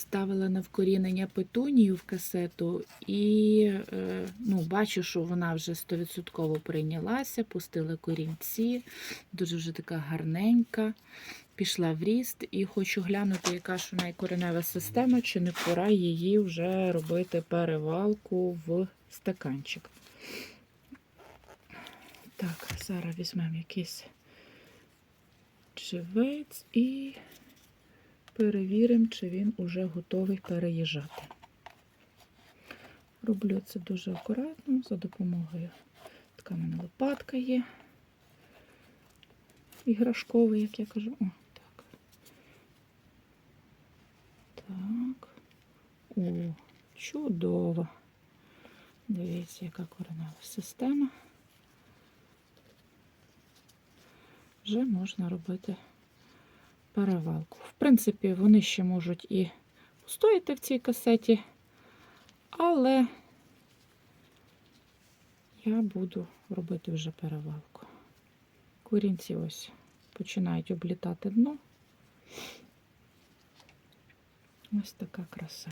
ставила на вкорінення петунію в касету і е, ну, бачу, що вона вже 100% прийнялася, пустила корінці, дуже вже така гарненька, пішла в ріст і хочу глянути, яка ж у неї коренева система, чи не пора її вже робити перевалку в стаканчик. Так, зараз візьмемо якийсь живець і перевіримо, чи він уже готовий переїжджати. Роблю це дуже акуратно за допомогою. Така мене лопатка є. Іграшкова, як я кажу. О, так. Так. О, чудово. Дивіться, яка коренева система. Вже можна робити перевалку. В принципі, вони ще можуть і постояти в цій касеті, але я буду робити вже перевалку. Корінці ось починають облітати дно. Ось така краса.